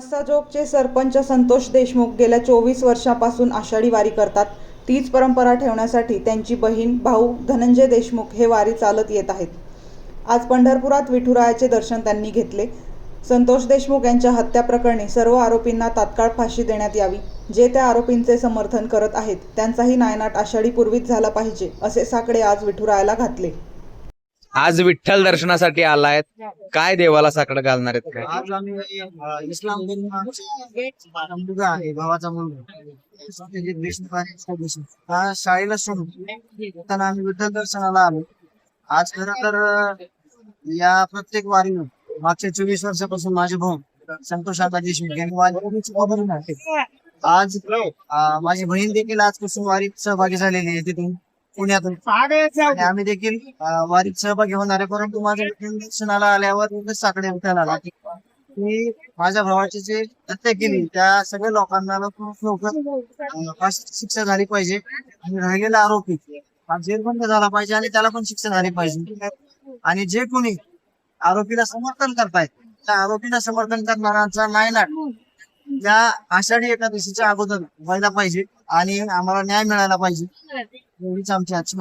जोगचे सरपंच संतोष देशमुख गेल्या चोवीस वर्षापासून आषाढी वारी करतात तीच परंपरा ठेवण्यासाठी त्यांची बहीण भाऊ धनंजय देशमुख हे वारी चालत येत आहेत. आज पंढरपुरात विठुरायाचे दर्शन त्यांनी घेतले. संतोष देशमुख यांच्या हत्याप्रकरणी सर्व आरोपींना तात्काळ फाशी देण्यात यावी जे त्या आरोपींचे समर्थन करत आहेत. त्यांचाही नायनाट आषाढी पूर्वीच झाला पाहिजे असे साकडे आज विठुरायाला घातले. आज विठ्ठल दर्शनासाठी आलायत. काय देवाला साकडं घालणार आहेत काय? आज आम्ही इस्लाम धर्माचा मुलगा आहे भावाचा मुलगा. हा शाळेला सोडून त्यांना आम्ही विठ्ठल दर्शनाला आलो. आज खर तर या प्रत्येक वारीनं मागच्या चोवीस वर्षापासून माझे भाऊ संतोष आता देशमुख यांनी वारीची खबर आज माझी बहीण देखील आजपासून वारीत सहभागी झालेली आहे तिथून. पुण्यातून. आणि आम्ही देखील वारीत सहभागी होणार आहे परंतु माझ्या दर्शनाला आल्यावर साकडे उठायला आला की माझ्या भावाची जे हत्या केली त्या सगळ्या लोकांना लवकर शिक्षा झाली पाहिजे आणि राहिलेला आरोपी हा जेरबंद झाला पाहिजे आणि त्याला पण शिक्षा झाली पाहिजे. आणि जे कोणी आरोपीला समर्थन करतायत त्या आरोपीला समर्थन करणाऱ्यांचा नायनाट या आषाढी एकादशीच्या अगोदर व्हायला पाहिजे आणि आम्हाला न्याय मिळायला पाहिजे. 我就这样讲，起。